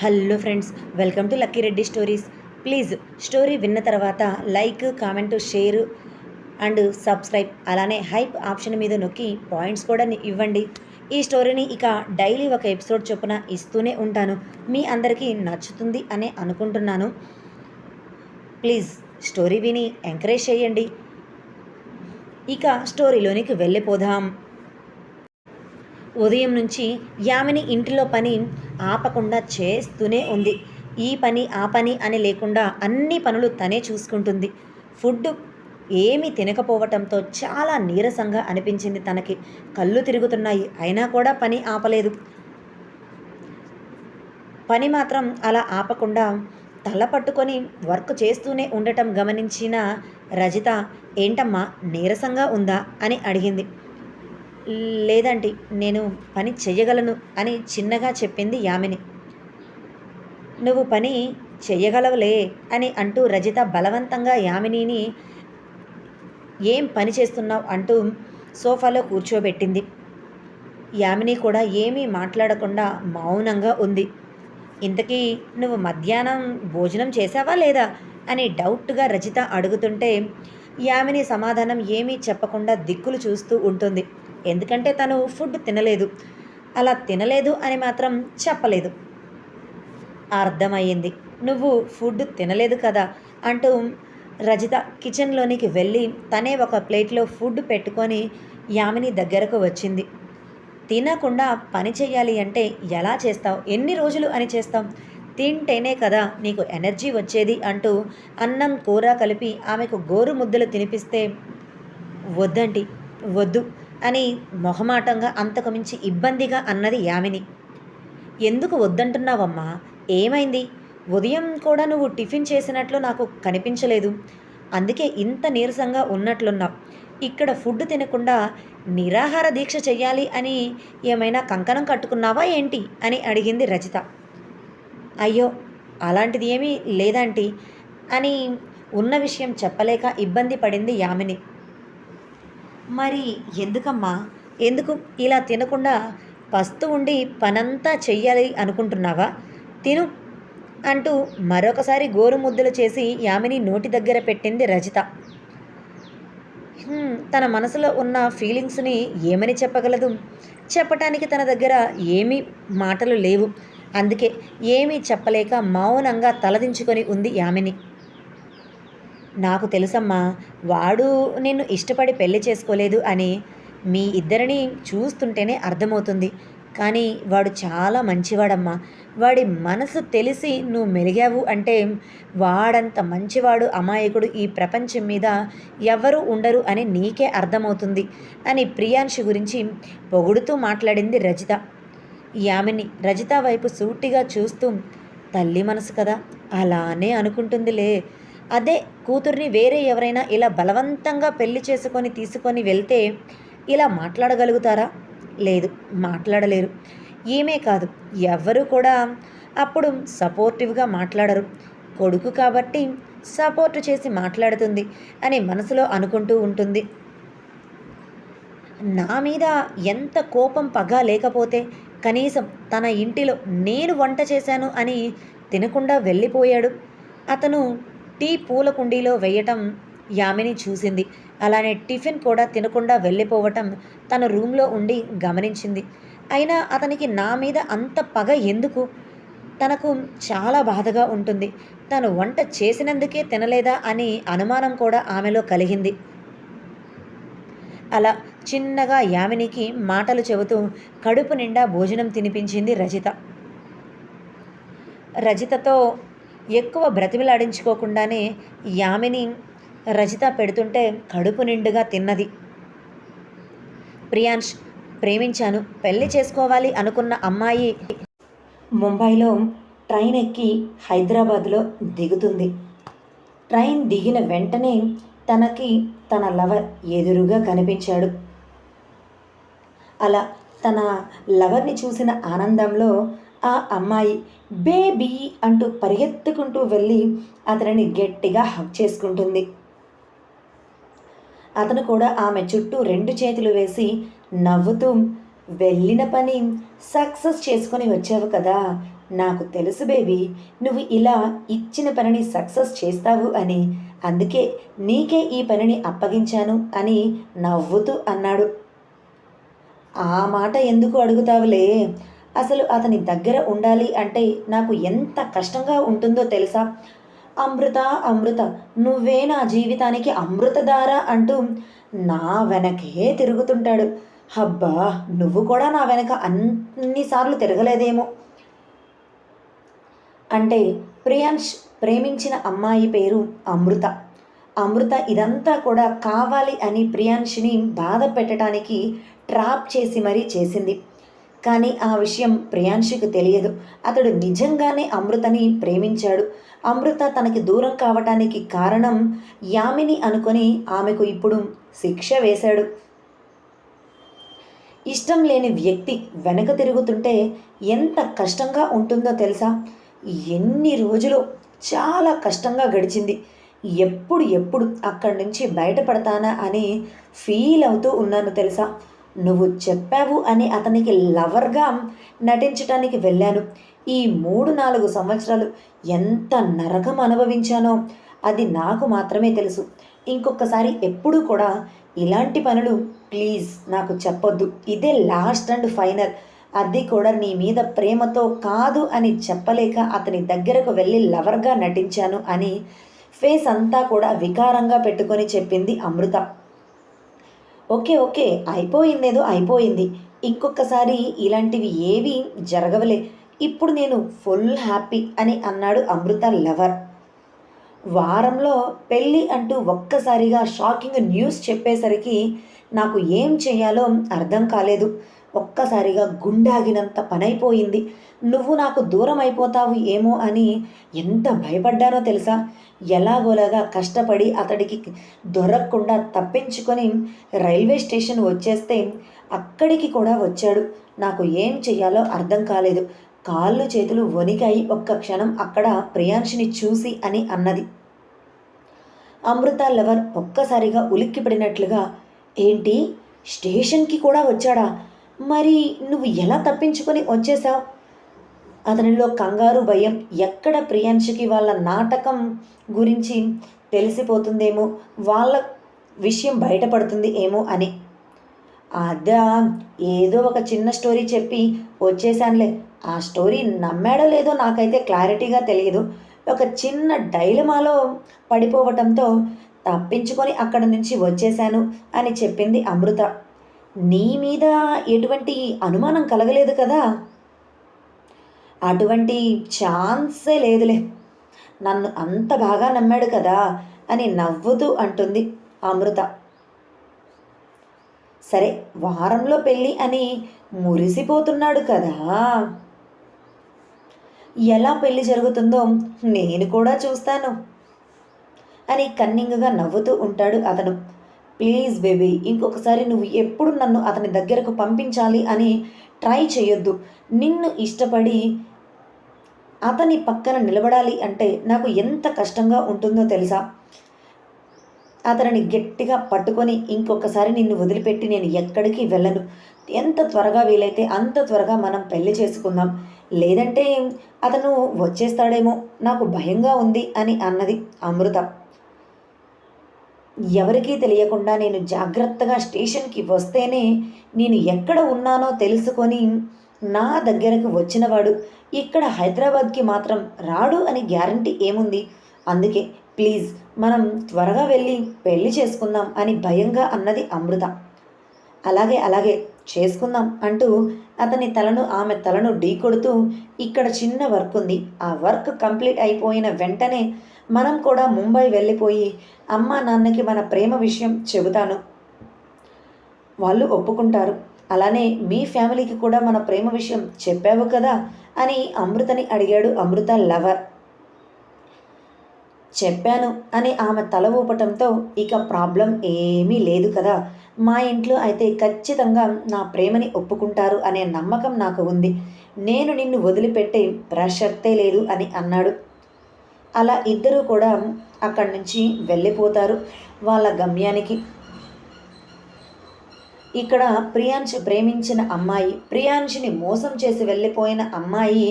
Hello friends welcome to Lucky Reddy stories. Please story విన్న తర్వాత like comment share and subscribe. అలానే hype option మీద నొక్కి points కూడా ఇవ్వండి. ఈ స్టోరీని ఇక డైలీ ఒక ఎపిసోడ్ చొప్పున ఇస్తూనే ఉంటాను. మీ అందరికీ నచ్చుతుంది అని అనుకుంటున్నాను. ప్లీజ్ స్టోరీ విని ఎంకరేజ్ చేయండి. ఇక స్టోరీలోనికి వెళ్ళిపోదాం. ఉదయం నుంచి యామిని ఇంటిలో పని ఆపకుండా చేస్తూనే ఉంది. ఈ పని ఆ పని అని లేకుండా అన్ని పనులు తనే చూసుకుంటుంది. ఫుడ్ ఏమీ తినకపోవటంతో చాలా నీరసంగా అనిపించింది తనకి. కళ్ళు తిరుగుతున్నాయి. అయినా కూడా పని ఆపలేదు. పని మాత్రం అలా ఆపకుండా తల పట్టుకొని వర్క్ చేస్తూనే ఉండటం గమనించిన రజిత ఏంటమ్మా నీరసంగా ఉందా? అని అడిగింది. లేదండి నేను పని చెయ్యగలను అని చిన్నగా చెప్పింది యామిని. నువ్వు పని చెయ్యగలవులే అని అంటూ రజిత బలవంతంగా యామినిని ఏం పని చేస్తున్నావు అంటూ సోఫాలో కూర్చోబెట్టింది. యామిని కూడా ఏమీ మాట్లాడకుండా మౌనంగా ఉంది. ఇంతకీ నువ్వు మధ్యాహ్నం భోజనం చేసావా లేదా అని డౌట్గా రజిత అడుగుతుంటే యామిని సమాధానం ఏమీ చెప్పకుండా దిక్కులు చూస్తూ ఉంటుంది. ఎందుకంటే తను ఫుడ్ తినలేదు. అలా తినలేదు అని మాత్రం చెప్పలేదు. అర్థమయ్యింది. నువ్వు ఫుడ్ తినలేదు కదా అంటూ రజిత కిచెన్లోనికి వెళ్ళి తనే ఒక ప్లేట్లో ఫుడ్ పెట్టుకొని యామిని దగ్గరకు వచ్చింది. తినకుండా పని చేయాలి అంటే ఎలా చేస్తావు? ఎన్ని రోజులు అని చేస్తావు? తింటేనే కదా నీకు ఎనర్జీ వచ్చేది అంటూ అన్నం కూర కలిపి ఆమెకు గోరు ముద్దలు తినిపిస్తే వద్దంటి వద్దు. అని మొహమాటంగా అంతకు మించి ఇబ్బందిగా అన్నది యామిని. ఎందుకు వద్దంటున్నావమ్మా? ఏమైంది? ఉదయం కూడా నువ్వు టిఫిన్ చేసినట్లు నాకు కనిపించలేదు. అందుకే ఇంత నీరసంగా ఉన్నట్లున్నావు. ఇక్కడ ఫుడ్ తినకుండా నిరాహార దీక్ష చెయ్యాలి అని ఏమైనా కంకణం కట్టుకున్నావా ఏంటి? అని అడిగింది రజిత. అయ్యో అలాంటిది ఏమీ లేదంటీ అని ఉన్న విషయం చెప్పలేక ఇబ్బంది పడింది యామిని. మరి ఎందుకమ్మా? ఎందుకు ఇలా తినకుండా పస్తు ఉండి పనంతా చెయ్యాలి అనుకుంటున్నావా? తిను అంటూ మరొకసారి గోరు ముద్దలు చేసి యామిని నోటి దగ్గర పెట్టింది రజిత. తన మనసులో ఉన్న ఫీలింగ్స్ని ఏమని చెప్పగలదు? చెప్పటానికి తన దగ్గర ఏమీ మాటలు లేవు. అందుకే ఏమీ చెప్పలేక మౌనంగా తలదించుకొని ఉంది యామిని. నాకు తెలుసమ్మా వాడు నిన్ను ఇష్టపడి పెళ్ళి చేసుకోలేదు అని మీ ఇద్దరిని చూస్తుంటేనే అర్థమవుతుంది. కానీ వాడు చాలా మంచివాడమ్మా. వాడి మనసు తెలిసి నువ్వు మెలిగావు అంటే వాడంత మంచివాడు అమాయకుడు ఈ ప్రపంచం మీద ఎవరు ఉండరు అని నీకే అర్థమవుతుంది అని ప్రియాంశి గురించి పొగుడుతూ మాట్లాడింది రజిత. యామిని రజిత వైపు సూటిగా చూస్తూ తల్లి మనసు కదా అలానే అనుకుంటుందిలే. అదే కూతుర్ని వేరే ఎవరైనా ఇలా బలవంతంగా పెళ్ళి చేసుకొని తీసుకొని వెళ్తే ఇలా మాట్లాడగలుగుతారా? లేదు మాట్లాడలేరు. ఈమె కాదు ఎవ్వరూ కూడా అప్పుడు సపోర్టివ్గా మాట్లాడరు. కొడుకు కాబట్టి సపోర్ట్ చేసి మాట్లాడుతుంది అని మనసులో అనుకుంటూ ఉంటుంది. నా మీద ఎంత కోపం పగ లేకపోతే కనీసం తన ఇంటిలో నేను వంట చేశాను అని తినకుండా వెళ్ళిపోయాడు. అతను టీ పూల కుండీలో వేయటం యామిని చూసింది. అలానే టిఫిన్ కూడా తినకుండా వెళ్ళిపోవటం తన రూమ్లో ఉండి గమనించింది. అయినా అతనికి నా మీద అంత పగ ఎందుకు? తనకు చాలా బాధగా ఉంటుంది. తను వంట చేసినందుకే తినలేదా అని అనుమానం కూడా ఆమెలో కలిగింది. అలా చిన్నగా యామినికి మాటలు చెబుతూ కడుపు నిండా భోజనం తినిపించింది రజిత. రజితతో ఎక్కువ బ్రతిమిలాడించుకోకుండానే యామిని రజిత పెడుతుంటే కడుపు నిండుగా తిన్నది. ప్రియాంష్ ప్రేమించాను పెళ్ళి చేసుకోవాలి అనుకున్న అమ్మాయి ముంబైలో ట్రైన్ ఎక్కి హైదరాబాద్లో దిగుతుంది. ట్రైన్ దిగిన వెంటనే తనకి తన లవర్ ఎదురుగా కనిపించాడు. అలా తన లవర్ని చూసిన ఆనందంలో ఆ అమ్మాయి బేబీ అంటూ పరిగెత్తుకుంటూ వెళ్ళి అతనిని గట్టిగా హక్ చేసుకుంటుంది. అతను కూడా ఆమె చుట్టూ రెండు చేతులు వేసి నవ్వుతూ వెళ్ళిన పని సక్సెస్ చేసుకొని వచ్చావు కదా. నాకు తెలుసు బేబీ నువ్వు ఇలా ఇచ్చిన పనిని సక్సెస్ చేస్తావు అని. అందుకే నీకే ఈ పనిని అప్పగించాను అని నవ్వుతూ అన్నాడు. ఆ మాట ఎందుకు అడుగుతావులే? అసలు అతని దగ్గర ఉండాలి అంటే నాకు ఎంత కష్టంగా ఉంటుందో తెలుసా? అమృత అమృత నువ్వే నా జీవితానికి అమృతధార అంటూ నా వెనకే తిరుగుతుంటాడు. అబ్బా నువ్వు కూడా నా వెనక అన్నిసార్లు తిరగలేదేమో. అంటే ప్రియాంష్ ప్రేమించిన అమ్మాయి పేరు అమృత. అమృత ఇదంతా కూడా కావాలి అని ప్రియాంష్ని బాధ పెట్టడానికి ట్రాప్ చేసి మరీ చేసింది. కానీ ఆ విషయం ప్రియాంశుకు తెలియదు. అతడు నిజంగానే అమృతని ప్రేమించాడు. అమృత తనకి దూరం కావటానికి కారణం యామిని అనుకొని ఆమెకు ఇప్పుడు శిక్ష వేశాడు. ఇష్టం లేని వ్యక్తి వెనక తిరుగుతుంటే ఎంత కష్టంగా ఉంటుందో తెలుసా? ఎన్ని రోజులు చాలా కష్టంగా గడిచింది. ఎప్పుడు ఎప్పుడు అక్కడి నుంచి బయటపడతానా అని ఫీల్ అవుతూ ఉన్నాను తెలుసా? నువ్వు చెప్పావు అని అతనికి లవర్గా నటించడానికి వెళ్ళాను. ఈ మూడు నాలుగు సంవత్సరాలు ఎంత నరకం అనుభవించానో అది నాకు మాత్రమే తెలుసు. ఇంకొకసారి ఎప్పుడూ కూడా ఇలాంటి పనులు ప్లీజ్ నాకు చెప్పొద్దు. ఇదే లాస్ట్ అండ్ ఫైనల్. అది కూడా నీ మీద ప్రేమతో కాదు అని చెప్పలేక అతని దగ్గరకు వెళ్ళి లవర్గా నటించాను అని ఫేస్ అంతా కూడా వికారంగా పెట్టుకొని చెప్పింది అమృత. ఓకే ఓకే అయిపోయిందేదో అయిపోయింది. ఇంకొకసారి ఇలాంటివి ఏవి జరగవలే. ఇప్పుడు నేను ఫుల్ హ్యాపీ అని అన్నాడు అమృత లవర్. వారంలో పెళ్ళి అంటూ ఒక్కసారిగా షాకింగ్ న్యూస్ చెప్పేసరికి నాకు ఏం చేయాలో అర్థం కాలేదు. ఒక్కసారిగా గుండాగినంత పనైపోయింది. నువ్వు నాకు దూరం అయిపోతావు ఏమో అని ఎంత భయపడ్డానో తెలుసా? ఎలాగోలాగా కష్టపడి అతడికి దొరకకుండా తప్పించుకొని రైల్వే స్టేషన్ వచ్చేస్తే అక్కడికి కూడా వచ్చాడు. నాకు ఏం చెయ్యాలో అర్థం కాలేదు. కాళ్ళు చేతులు వణికాయి ఒక్క క్షణం అక్కడ ప్రియాంశిని చూసి అని అన్నది. అమృత లవర్ ఒక్కసారిగా ఉలిక్కిపడినట్లుగా ఏంటి? స్టేషన్కి కూడా వచ్చాడా? మరి నువ్వు ఎలా తప్పించుకొని వచ్చేసావు? అతనిలో కంగారు భయం ఎక్కడ ప్రియాంశకి వాళ్ళ నాటకం గురించి తెలిసిపోతుందేమో వాళ్ళ విషయం బయటపడుతుంది ఏమో అని. అదా ఏదో ఒక చిన్న స్టోరీ చెప్పి వచ్చేసానులే ఆ స్టోరీ నమ్మాడో లేదో నాకైతే క్లారిటీగా తెలియదు. ఒక చిన్న డైలమాలో పడిపోవటంతో తప్పించుకొని అక్కడ నుంచి వచ్చేశాను అని చెప్పింది అమృత. నీ మీద ఎటువంటి అనుమానం కలగలేదు కదా? అటువంటి ఛాన్సే లేదులే. నన్ను అంత బాగా నమ్మాడు కదా అని నవ్వుతూ అంటుంది అమృత. సరే వారంలో పెళ్ళి అని మురిసిపోతున్నాడు కదా. ఎలా పెళ్ళి జరుగుతుందో నేను కూడా చూస్తాను అని కన్నింగ్గా నవ్వుతూ ఉంటాడు అతను. ప్లీజ్ బేబీ ఇంకొకసారి నువ్వు ఎప్పుడు నన్ను అతని దగ్గరకు పంపించాలి అని ట్రై చేయొద్దు. నిన్ను ఇష్టపడి అతని పక్కన నిలబడాలి అంటే నాకు ఎంత కష్టంగా ఉంటుందో తెలుసా? అతనిని గట్టిగా పట్టుకొని ఇంకొకసారి నిన్ను వదిలిపెట్టి నేను ఎక్కడికి వెళ్ళను. ఎంత త్వరగా వీలైతే అంత త్వరగా మనం పెళ్ళి చేసుకుందాం. లేదంటే అతను వచ్చేస్తాడేమో నాకు భయంగా ఉంది అని అన్నది అమృత. ఎవరికీ తెలియకుండా నేను జాగ్రత్తగా స్టేషన్కి వస్తేనే నేను ఎక్కడ ఉన్నానో తెలుసుకొని నా దగ్గరకు వచ్చినవాడు ఇక్కడ హైదరాబాద్కి మాత్రం రాడు అని గ్యారంటీ ఏముంది? అందుకే ప్లీజ్ మనం త్వరగా వెళ్ళి పెళ్ళి చేసుకుందాం అని భయంగా అన్నది అమృత. అలాగే అలాగే చేసుకుందాం అంటూ అతని తలను ఆమె తలను ఢీకొడుతూ ఇక్కడ చిన్న వర్క్ ఉంది. ఆ వర్క్ కంప్లీట్ అయిపోయిన వెంటనే మనం కూడా ముంబై వెళ్ళిపోయి అమ్మ నాన్నకి మన ప్రేమ విషయం చెబుతాను. వాళ్ళు ఒప్పుకుంటారు. అలానే మీ ఫ్యామిలీకి కూడా మన ప్రేమ విషయం చెప్పావు కదా అని అమృతని అడిగాడు అమృత లవర్. చెప్పాను అని ఆమె తల ఊపటంతో ఇక ప్రాబ్లం ఏమీ లేదు కదా. మా ఇంట్లో అయితే ఖచ్చితంగా నా ప్రేమని ఒప్పుకుంటారు అనే నమ్మకం నాకు ఉంది. నేను నిన్ను వదిలిపెట్టే ప్రసక్తే లేదు అని అన్నాడు. అలా ఇద్దరూ కూడా అక్కడి నుంచి వెళ్ళిపోతారు వాళ్ళ గమ్యానికి. ఇక్కడ ప్రియాంశ్ ప్రేమించిన అమ్మాయి ప్రియాంశిని మోసం చేసి వెళ్ళిపోయిన అమ్మాయి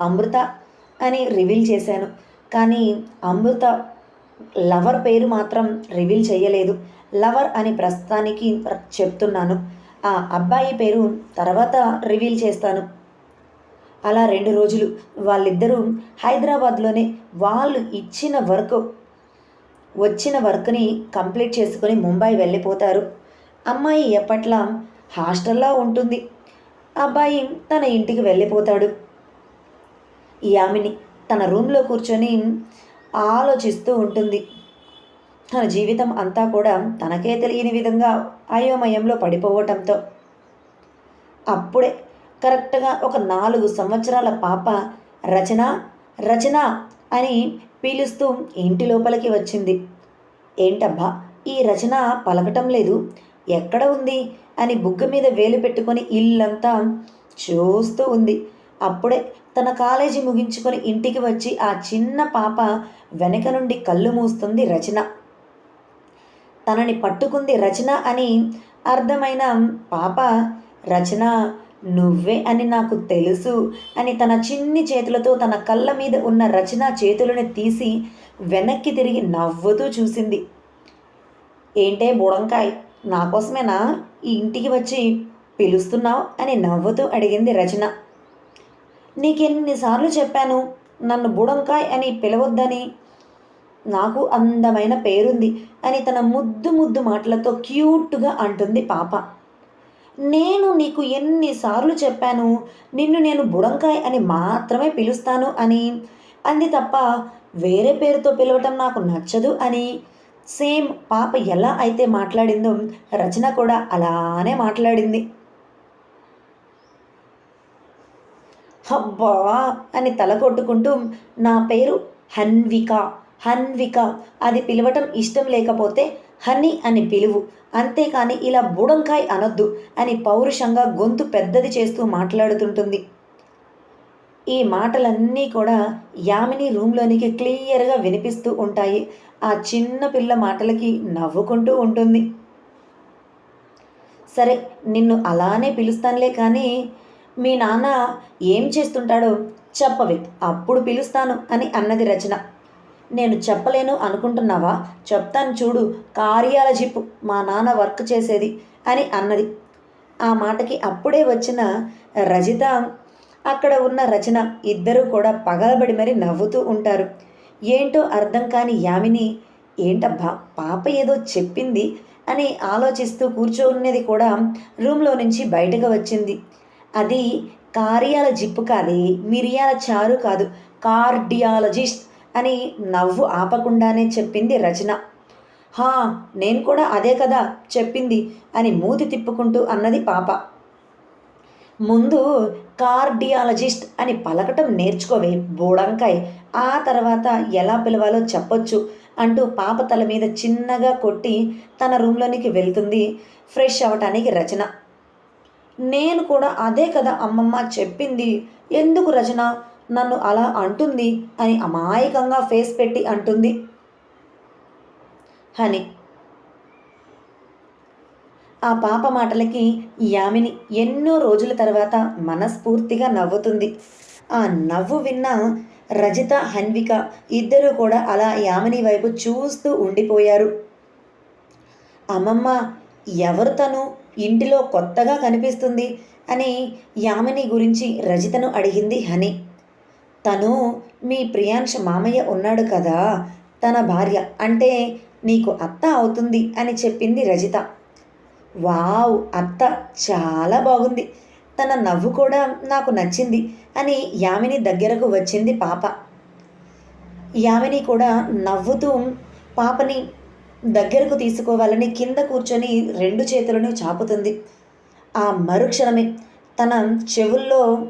అమృత అని రివీల్ చేశాను. కానీ అమృత లవర్ పేరు మాత్రం రివీల్ చేయలేదు. లవర్ అని ప్రస్తుతానికి చెప్తున్నాను. ఆ అబ్బాయి పేరు తర్వాత రివీల్ చేస్తాను. అలా రెండు రోజులు వాళ్ళిద్దరూ హైదరాబాద్లోనే వాళ్ళు ఇచ్చిన వర్క్ వచ్చిన వర్క్ని కంప్లీట్ చేసుకొని ముంబై వెళ్ళిపోతారు. అమ్మాయి ఎప్పట్లా హాస్టల్లో ఉంటుంది. అబ్బాయి తన ఇంటికి వెళ్ళిపోతాడు. యామిని తన రూమ్లో కూర్చొని ఆలోచిస్తూ ఉంటుంది. తన జీవితం అంతా కూడా తనకే తెలియని విధంగా అయోమయంలో పడిపోవటంతో. అప్పుడే కరెక్ట్గా ఒక నాలుగు సంవత్సరాల పాప రచన రచన అని పిలుస్తూ ఇంటి లోపలికి వచ్చింది. ఏంటబ్బా ఈ రచన పలకటం లేదు? ఎక్కడ ఉంది? అని బుగ్గ మీద వేలు పెట్టుకొని ఇల్లంతా చూస్తూ ఉంది. అప్పుడే తన కాలేజీ ముగించుకొని ఇంటికి వచ్చి ఆ చిన్న పాప వెనక నుండి కళ్ళు మూస్తుంది రచన. తనని పట్టుకుంది రచన అని అర్థమైన పాప రచన నువ్వే అని నాకు తెలుసు అని తన చిన్ని చేతులతో తన కళ్ళ మీద ఉన్న రచన చేతులను తీసి వెనక్కి తిరిగి నవ్వుతూ చూసింది. ఏంటే బుడంకాయ్ నా కోసమేనా ఈ ఇంటికి వచ్చి పిలుస్తున్నావు అని నవ్వుతూ అడిగింది రచన. నీకెన్నిసార్లు చెప్పాను నన్ను బుడంకాయ్ అని పిలవద్దని నాకు అందమైన పేరుంది అని తన ముద్దు ముద్దు మాటలతో క్యూట్గా అంటుంది పాప. నేను నీకు ఎన్నిసార్లు చెప్పాను నిన్ను నేను బుడంకాయ్ అని మాత్రమే పిలుస్తాను అని. అంది తప్ప వేరే పేరుతో పిలవటం నాకు నచ్చదు అని. సేమ్ పాప ఎలా అయితే మాట్లాడిందో రచన కూడా అలానే మాట్లాడింది. అబ్బా అని తల కొట్టుకుంటూ నా పేరు హన్విక. హన్విక. అది పిలవటం ఇష్టం లేకపోతే హనీ అని పిలువు. అంతేకాని ఇలా బుడంకాయ్ అనొద్దు అని పౌరుషంగా గొంతు పెద్దది చేస్తూ మాట్లాడుతుంటుంది. ఈ మాటలన్నీ కూడా యామిని రూమ్లోనికి క్లియర్గా వినిపిస్తూ ఉంటాయి. ఆ చిన్న పిల్ల మాటలకి నవ్వుకుంటూ ఉంటుంది. సరే నిన్ను అలానే పిలుస్తానులే కానీ మీ నాన్న ఏం చేస్తుంటాడో చెప్పవే అప్పుడు పిలుస్తాను అని అన్నది రచన. నేను చెప్పలేను అనుకుంటున్నావా? చెప్తాను చూడు కార్యాల జిప్పు మా నాన్న వర్క్ చేసేది అని అన్నది. ఆ మాటకి అప్పుడే వచ్చిన రజిత అక్కడ ఉన్న రచన ఇద్దరూ కూడా పగలబడి మరి నవ్వుతూ ఉంటారు. ఏంటో అర్థం కాని యామిని ఏంటబ్బా పాప ఏదో చెప్పింది అని ఆలోచిస్తూ కూర్చోన్నది కూడా రూమ్లో నుంచి బయటకు వచ్చింది. అది కార్యాల జిప్పు కాదే మిరియాల చారు కాదు కార్డియాలజిస్ట్ అని నవ్వు ఆపకుండానే చెప్పింది రచన. హా నేను కూడా అదే కదా చెప్పింది అని మూతి తిప్పుకుంటూ అన్నది పాప. ముందు కార్డియాలజిస్ట్ అని పలకటం నేర్చుకోవే బోడంకాయ్. ఆ తర్వాత ఎలా పిలవాలో చెప్పొచ్చు అంటూ పాప తల మీద చిన్నగా కొట్టి తన రూమ్లోనికి వెళ్తుంది ఫ్రెష్ అవ్వటానికి రచన. నేను కూడా అదే కదా అమ్మమ్మ చెప్పింది. ఎందుకు రచన? నన్ను అలా అంటుంది అని అమాయకంగా ఫేస్ పెట్టి అంటుంది. హని. ఆ పాప మాటలకి యామిని ఎన్నో రోజుల తర్వాత మనస్ఫూర్తిగా నవ్వుతుంది. ఆ నవ్వు విన్న రజిత హన్విక ఇద్దరూ కూడా అలా యామిని వైపు చూస్తూ ఉండిపోయారు. అమ్మమ్మ ఎవరు తను? ఇంటిలో కొత్తగా కనిపిస్తుంది అని యామిని గురించి రజితను అడిగింది హని. తను మీ ప్రియాంశ మామయ్య ఉన్నాడు కదా తన భార్య అంటే నీకు అత్త అవుతుంది అని చెప్పింది రజిత. వావ్ అత్త చాలా బాగుంది. తన నవ్వు కూడా నాకు నచ్చింది అని యామిని దగ్గరకు వచ్చింది పాప. యామిని కూడా నవ్వుతూ పాపని దగ్గరకు తీసుకోవాలని కింద కూర్చొని రెండు చేతులను చాపుతుంది. ఆ మరుక్షణమే తన చెవుల్లో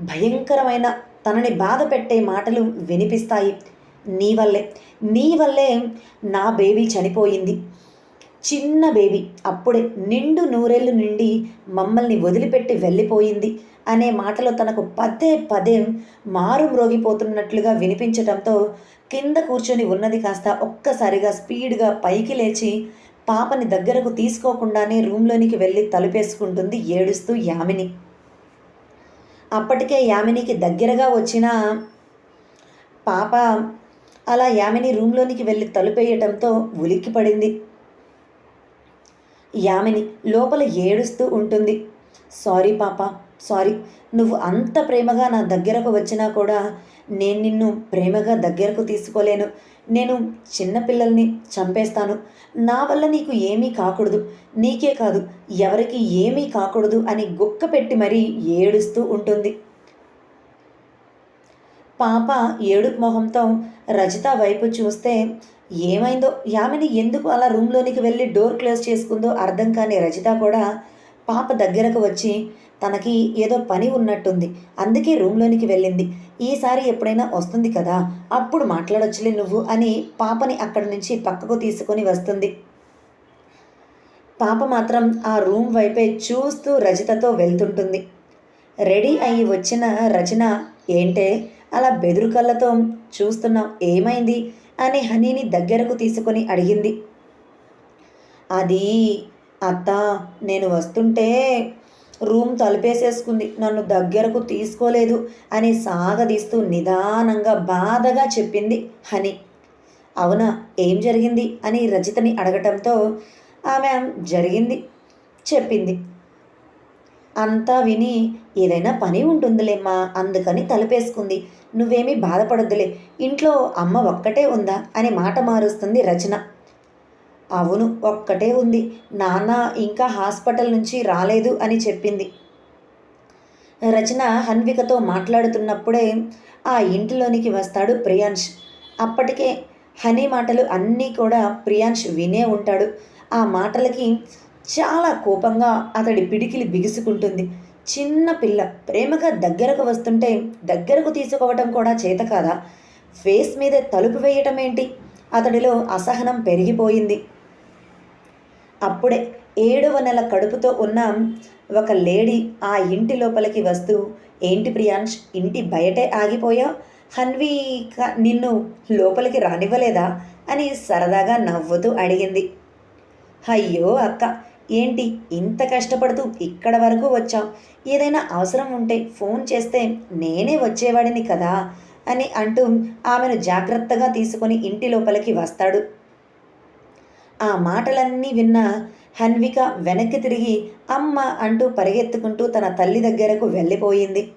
భయంకరమైన తనని బాధ పెట్టే మాటలు వినిపిస్తాయి. నీ వల్లే నీ వల్లే నా బేబీ చనిపోయింది. చిన్న బేబీ అప్పుడే నిండు నూరేళ్ళు నిండి మమ్మల్ని వదిలిపెట్టి వెళ్ళిపోయింది అనే మాటలో తనకు పదే పదే మారు మ్రోగిపోతున్నట్లుగా వినిపించటంతో కింద కూర్చొని ఉన్నది కాస్త ఒక్కసారిగా స్పీడ్గా పైకి లేచి పాపని దగ్గరకు తీసుకోకుండానే రూమ్లోనికి వెళ్ళి తలుపేసుకుంటుంది ఏడుస్తూ యామిని. అప్పటికే యామినికి దగ్గరగా వచ్చిన పాప అలా యామిని రూమ్లోనికి వెళ్ళి తలుపేయటంతో ఉలిక్కిపడింది. యామిని లోపల ఏడుస్తూ ఉంటుంది. సారీ పాప సారీ. నువ్వు అంత ప్రేమగా నా దగ్గరకు వచ్చినా కూడా నేను నిన్ను ప్రేమగా దగ్గరకు తీసుకోలేను. నేను చిన్నపిల్లల్ని చంపేస్తాను. నా వల్ల నీకు ఏమీ కాకూడదు. నీకే కాదు ఎవరికి ఏమీ కాకూడదు అని గుక్క పెట్టి మరీ ఏడుస్తూ ఉంటుంది. పాప ఏడుపు మొహంతో రజిత వైపు చూస్తే ఏమైందో? యామిని ఎందుకు అలా రూమ్లోనికి వెళ్ళి డోర్ క్లోజ్ చేసుకుందో అర్థం కాని రజిత కూడా పాప దగ్గరకు వచ్చి తనకి ఏదో పని ఉన్నట్టుంది. అందుకే రూమ్లోనికి వెళ్ళింది. ఈసారి ఎప్పుడైనా వస్తుంది కదా అప్పుడు మాట్లాడొచ్చులే నువ్వు అని పాపని అక్కడి నుంచి పక్కకు తీసుకొని వస్తుంది. పాప మాత్రం ఆ రూమ్ వైపే చూస్తూ రజితతో వెళ్తుంటుంది. రెడీ అయ్యి వచ్చిన రచన ఏంటే? అలా బెదురు కళ్ళతో చూస్తున్నాం ఏమైంది? అని హనీని దగ్గరకు తీసుకొని అడిగింది. అది అత్త నేను వస్తుంటే రూమ్ తలుపేసేసుకుంది. నన్ను దగ్గరకు తీసుకోలేదు అని సాగదీస్తూ నిదానంగా బాధగా చెప్పింది హనీ. అవునా ఏం జరిగింది? అని రజితని అడగటంతో ఆమె జరిగింది చెప్పింది. అంతా విని ఏదైనా పని ఉంటుందిలేమ్మా అందుకని తలపేసుకుంది. నువ్వేమీ బాధపడొద్దులే ఇంట్లో అమ్మ ఒక్కటే ఉందా అని మాట మారుస్తుంది రచన. అవును ఒక్కటే ఉంది. నాన్న ఇంకా హాస్పిటల్ నుంచి రాలేదు అని చెప్పింది. రచన హన్వికతో మాట్లాడుతున్నప్పుడే ఆ ఇంటిలోనికి వస్తాడు ప్రియాంష్ అప్పటికే హనీ మాటలు అన్నీ కూడా ప్రియాంష్ వినే ఉంటాడు. ఆ మాటలకి చాలా కోపంగా అతడి పిడికిలి బిగుసుకుంటుంది. చిన్న పిల్ల ప్రేమగా దగ్గరకు వస్తుంటే దగ్గరకు తీసుకోవటం కూడా చేత కాదా? ఫేస్ మీద తలుపు వేయటం ఏంటి? అతడిలో అసహనం పెరిగిపోయింది. అప్పుడే ఏడవ నెల కడుపుతో ఉన్న ఒక లేడీ ఆ ఇంటి లోపలికి వస్తూ ఏంటి ప్రియాంష్ ఇంటి బయటే ఆగిపోయా? హన్వి నిన్ను లోపలికి రానివ్వలేదా? అని సరదాగా నవ్వుతూ అడిగింది. అయ్యో అక్క ఏంటి ఇంత కష్టపడుతూ ఇక్కడ వరకు వచ్చాం ఏదైనా అవసరం ఉంటే ఫోన్ చేస్తే నేనే వచ్చేవాడిని కదా? అని అంటూ ఆమెను జాగ్రత్తగా తీసుకొని ఇంటి లోపలికి వస్తాడు. ఆ మాటలన్నీ విన్న హన్విక వెనక్కి తిరిగి అమ్మ అంటూ పరిగెత్తుకుంటూ తన తల్లి దగ్గరకు వెళ్ళిపోయింది.